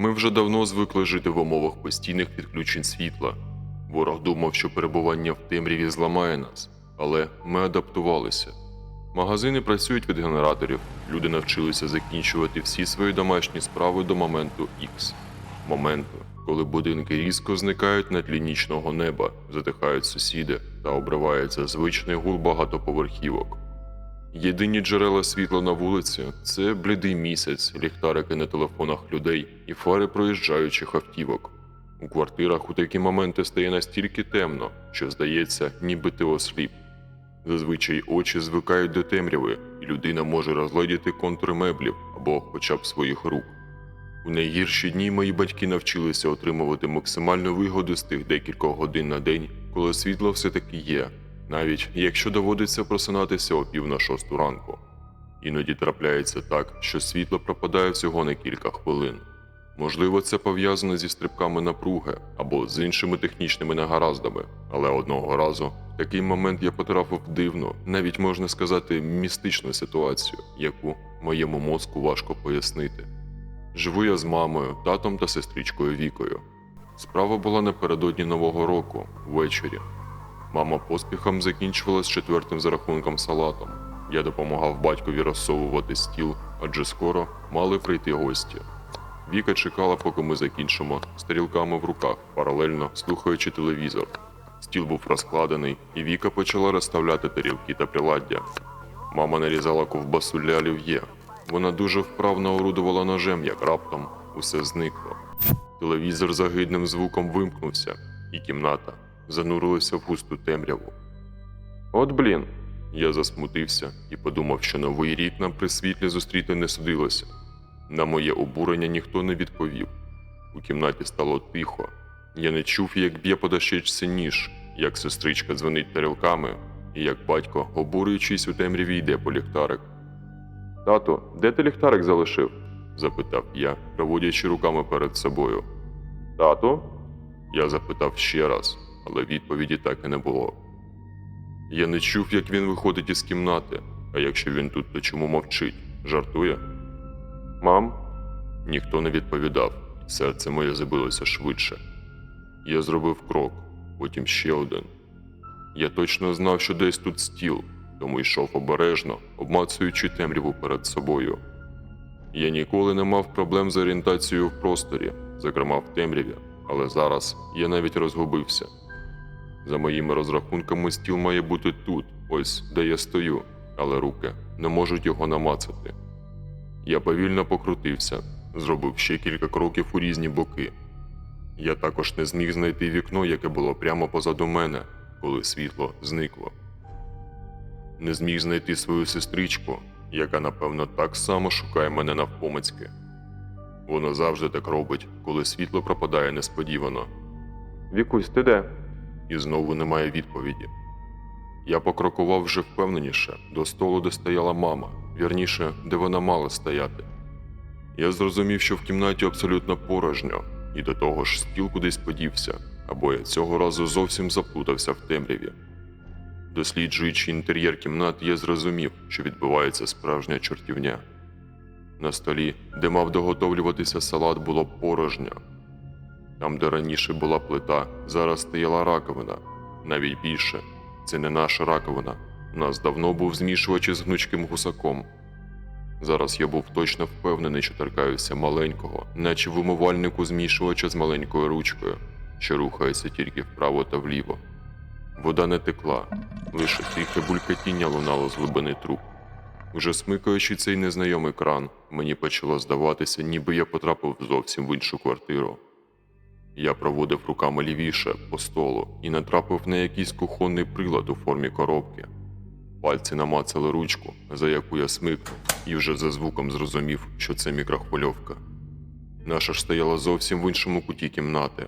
Ми вже давно звикли жити в умовах постійних відключень світла. Ворог думав, що перебування в темряві зламає нас, але ми адаптувалися. Магазини працюють від генераторів, люди навчилися закінчувати всі свої домашні справи до моменту X. Моменту, коли будинки різко зникають на тлі нічного неба, затихають сусіди та обривається звичний гул багатоповерхівок. Єдині джерела світла на вулиці це блідий місяць, ліхтарики на телефонах людей і фари проїжджаючих автівок. У квартирах у такі моменти стає настільки темно, що здається, ніби ти осліп. Зазвичай очі звикають до темряви, і людина може розгледіти контури меблів або хоча б своїх рук. У найгірші дні мої батьки навчилися отримувати максимальну вигоду з тих декількох годин на день, коли світло все-таки є, навіть якщо доводиться просинатися о пів на шосту ранку. Іноді трапляється так, що світло пропадає всього на кілька хвилин. Можливо, це пов'язано зі стрибками напруги або з іншими технічними негараздами, але одного разу в такий момент я потрапив в дивну, навіть можна сказати, містичну ситуацію, яку моєму мозку важко пояснити. Живу я з мамою, татом та сестричкою Вікою. Справа була напередодні Нового року, ввечері. Мама поспіхом закінчувала з четвертим за рахунком салатом. Я допомагав батькові розсовувати стіл, адже скоро мали прийти гості. Віка чекала, поки ми закінчимо з тарілками в руках, паралельно слухаючи телевізор. Стіл був розкладений, і Віка почала розставляти тарілки та приладдя. Мама нарізала ковбасу для олів'є. Вона дуже вправно орудувала ножем, як раптом усе зникло. Телевізор за гидним звуком вимкнувся, і кімната занурилася в густу темряву. От блін. Я засмутився і подумав, що новий рік нам при світлі зустріти не судилося. На моє обурення ніхто не відповів. У кімнаті стало тихо. Я не чув, як б'є по дощечці ніж, як сестричка дзвонить тарілками, і як батько, обурюючись у темряві, йде по ліхтарик. Тато, де ти ліхтарик залишив? запитав я, проводячи руками перед собою. Тато? Я запитав ще раз, але відповіді так і не було. Я не чув, як він виходить із кімнати, а якщо він тут, то чому мовчить? Жартує? Мам? Ніхто не відповідав, серце моє забилося швидше. Я зробив крок, потім ще один. Я точно знав, що десь тут стіл, тому йшов обережно, обмацуючи темряву перед собою. Я ніколи не мав проблем з орієнтацією в просторі, зокрема в темряві, але зараз я навіть розгубився. За моїми розрахунками, стіл має бути тут, ось де я стою, але руки не можуть його намацати. Я повільно покрутився, зробив ще кілька кроків у різні боки. Я також не зміг знайти вікно, яке було прямо позаду мене, коли світло зникло. Не зміг знайти свою сестричку, яка, напевно, так само шукає мене навпомацьки. Вона завжди так робить, коли світло пропадає несподівано. Вікусь, ти де? І знову немає відповіді. Я покрокував вже впевненіше до столу, де стояла мама, вірніше, де вона мала стояти. Я зрозумів, що в кімнаті абсолютно порожньо, і до того ж стіл кудись подівся, або я цього разу зовсім заплутався в темряві. Досліджуючи інтер'єр кімнат, я зрозумів, що відбувається справжня чортівня. На столі, де мав доготовлюватися салат, було порожньо. Там, де раніше була плита, зараз стояла раковина. Навіть більше, це не наша раковина. У нас давно був змішувач із гнучким гусаком. Зараз я був точно впевнений, що торкаюся маленького, наче в умивальнику змішувача з маленькою ручкою, що рухається тільки вправо та вліво. Вода не текла, лише тихе булькатіння лунало з глибини труб. Уже смикаючи цей незнайомий кран, мені почало здаватися, ніби я потрапив зовсім в іншу квартиру. Я проводив руками лівіше по столу і натрапив на якийсь кухонний прилад у формі коробки. Пальці намацали ручку, за яку я смикнув, і вже за звуком зрозумів, що це мікрохвильовка. Наша ж стояла зовсім в іншому куті кімнати.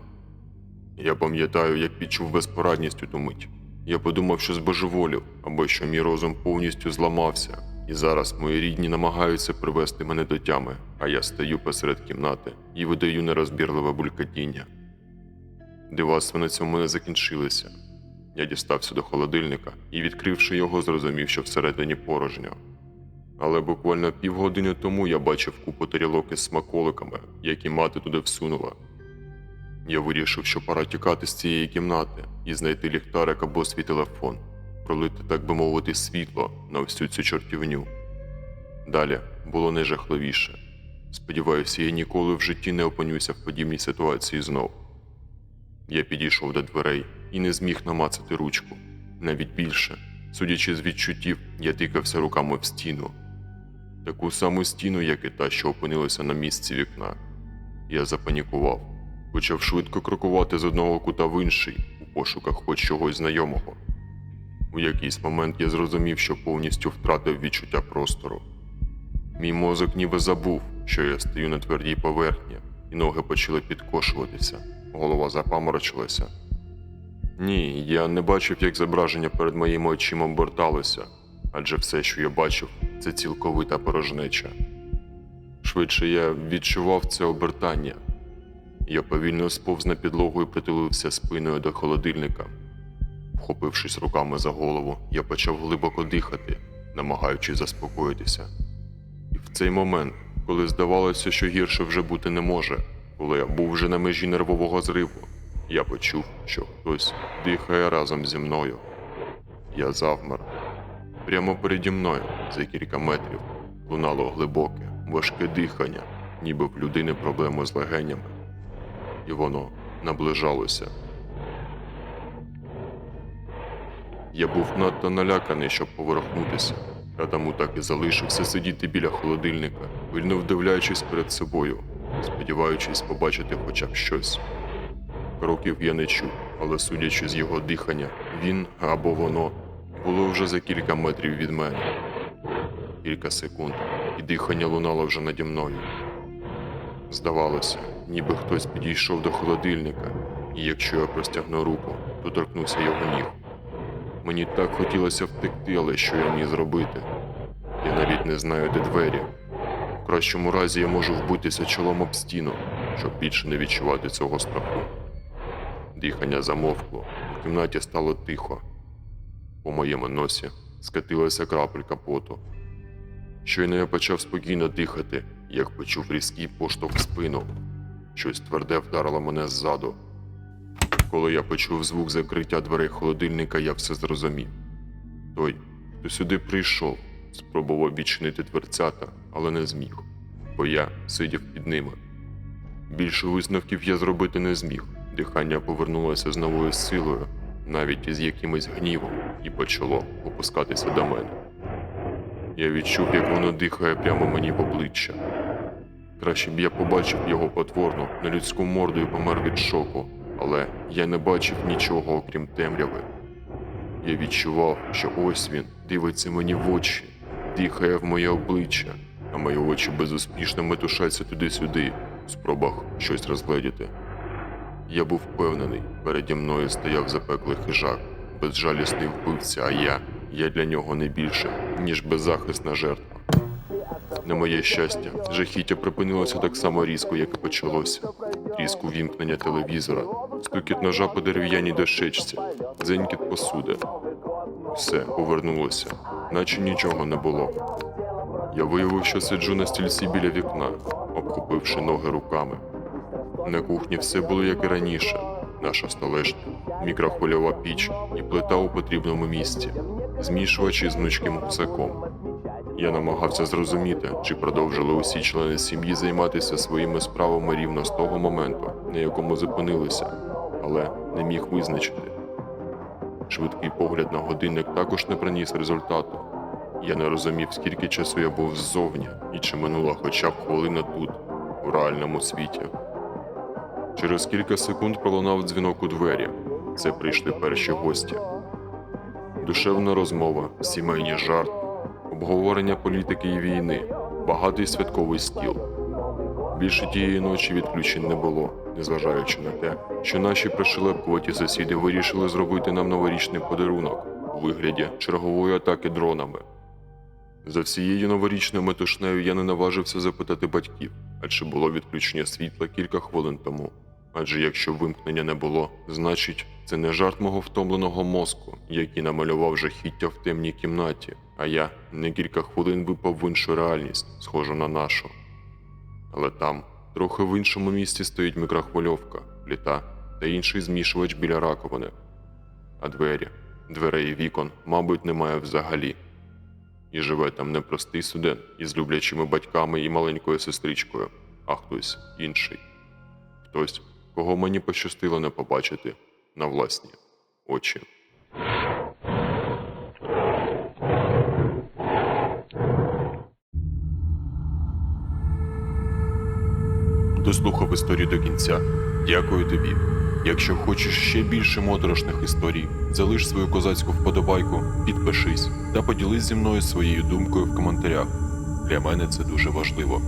Я пам'ятаю, як відчув безпорадність у ту мить. Я подумав, що збожеволів, або що мій розум повністю зламався, і зараз мої рідні намагаються привести мене до тями, а я стою посеред кімнати і видаю нерозбірливе булькатіння. Дивацтва на цьому не закінчилися. Я дістався до холодильника і, відкривши його, зрозумів, що всередині порожньо. Але буквально півгодини тому я бачив купу тарілок із смаколиками, які мати туди всунула. Я вирішив, що пора тікати з цієї кімнати і знайти ліхтарик або свій телефон, пролити, так би мовити, світло на всю цю чортівню. Далі було найжахливіше. Сподіваюся, я ніколи в житті не опинюся в подібній ситуації знов. Я підійшов до дверей і не зміг намацати ручку. Навіть більше, судячи з відчуттів, я тикався руками в стіну. Таку саму стіну, як і та, що опинилася на місці вікна. Я запанікував, почав швидко крокувати з одного кута в інший у пошуках хоч чогось знайомого. У якийсь момент я зрозумів, що повністю втратив відчуття простору. Мій мозок ніби забув, що я стою на твердій поверхні, і ноги почали підкошуватися, голова запаморочилася. Ні, я не бачив, як зображення перед моїми очима оберталося, адже все, що я бачив, це цілковита порожнеча. Швидше я відчував це обертання. Я повільно сповз на підлогу і притулився спиною до холодильника. Вхопившись руками за голову, я почав глибоко дихати, намагаючись заспокоїтися. І в цей момент, коли здавалося, що гірше вже бути не може, коли я був вже на межі нервового зриву, я почув, що хтось дихає разом зі мною. Я завмер. Прямо переді мною, за кілька метрів, лунало глибоке, важке дихання, ніби в людини проблеми з легенями. І воно наближалося. Я був надто наляканий, щоб поверхнутися, а тому так і залишився сидіти біля холодильника, вільно вдивляючись перед собою, сподіваючись побачити хоча б щось. Кроків я не чув, але судячи з його дихання, він або воно було вже за кілька метрів від мене. Кілька секунд, і дихання лунало вже наді мною. Здавалося, ніби хтось підійшов до холодильника, і якщо я простягну руку, то торкнуся його ніг. Мені так хотілося втекти, але що я міг зробити? Я навіть не знаю, де двері. В кращому разі я можу вбитися чолом об стіну, щоб більше не відчувати цього страху. Дихання замовкло, в кімнаті стало тихо. По моєму носі скатилася крапелька поту. Щойно я почав спокійно дихати, як почув різкий поштовх в спину. Щось тверде вдарило мене ззаду. Коли я почув звук закриття дверей холодильника, я все зрозумів. Той, хто сюди прийшов, спробував відчинити дверцята, але не зміг, бо я сидів під ними. Більше висновків я зробити не зміг. Дихання повернулося з новою силою, навіть із якимось гнівом, і почало опускатися до мене. Я відчув, як воно дихає прямо мені в обличчя. Краще б я побачив його потворну, нелюдську морду і помер від шоку, але я не бачив нічого, окрім темряви. Я відчував, що ось він дивиться мені в очі, дихає в моє обличчя, а мої очі безуспішно метушаться туди-сюди, в спробах щось розгледіти. Я був впевнений, переді мною стояв запеклий хижак, безжалісний вбивця, а я, я для нього не більше, ніж беззахисна жертва. На моє щастя, жахіття припинилося так само різко, як і почалося. Тріск увімкнення телевізора, стукіт ножа по дерев'яній дощечці, дзенькіт посуди. Все повернулося, наче нічого не було. Я виявив, що сиджу на стільці біля вікна, обхопивши ноги руками. На кухні все було як і раніше. Наша столешня, мікрохвильова піч і плита у потрібному місці, змішувачі з гнучким гусаком. Я намагався зрозуміти, чи продовжили усі члени сім'ї займатися своїми справами рівно з того моменту, на якому зупинилися, але не міг визначити. Швидкий погляд на годинник також не приніс результату. Я не розумів, скільки часу я був ззовні і чи минула хоча б хвилина тут, у реальному світі. Через кілька секунд пролунав дзвінок у двері. Це прийшли перші гості. Душевна розмова, сімейні жарти, обговорення політики і війни, багатий святковий стіл. Більше тієї ночі відключень не було, незважаючи на те, що наші пришелепкуваті сусіди вирішили зробити нам новорічний подарунок у вигляді чергової атаки дронами. За всією новорічною метушнею я не наважився запитати батьків, а чи було відключення світла кілька хвилин тому. Адже якщо вимкнення не було, значить це не жарт мого втомленого мозку, який намалював жахіття в темній кімнаті, А я на кілька хвилин випав в іншу реальність, схожу на нашу. Але там, трохи в іншому місці, стоїть мікрохвильовка, пліта та інший змішувач біля раковини. А двері, дверей і вікон, мабуть, немає взагалі. І живе там не простий студент із люблячими батьками і маленькою сестричкою, а хтось інший. Хтось, кого мені пощастило не побачити на власні очі. Дослухав історію до кінця. Дякую тобі. Якщо хочеш ще більше моторошних історій, залиш свою козацьку вподобайку, підпишись та поділись зі мною своєю думкою в коментарях. Для мене це дуже важливо.